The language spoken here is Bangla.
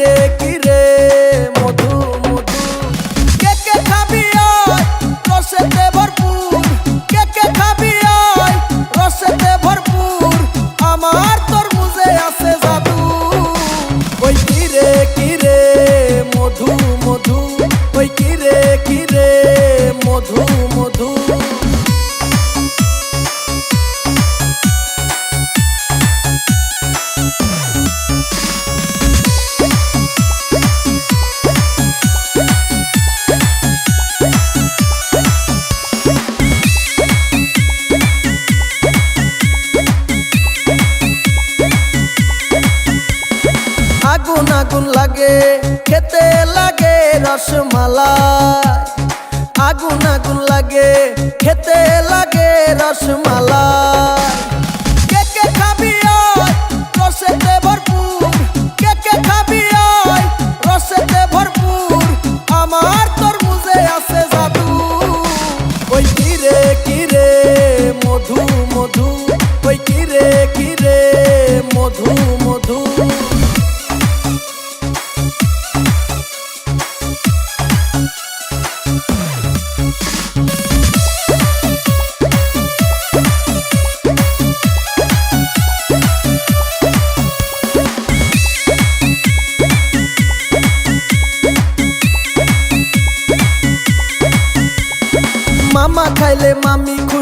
কিরে কিরে মধু মধু। কে কে খাবি আয় রসেতে ভরপুর? কে কে খাবি আয় রসেতে ভরপুর? আমার তরমুজে আছে জাদু। ওই কিরে কিরে মধু মধু? ওই কিরে কিরে মধু মধু? আগুন আগুন লাগে, খেতে লাগে রসমালাই। আগুন আগুন লাগে, খেতে লাগে রসমালাই। কে কে খাবি কে কে আমার তরমুজে আছে জাদু। ওই কিরে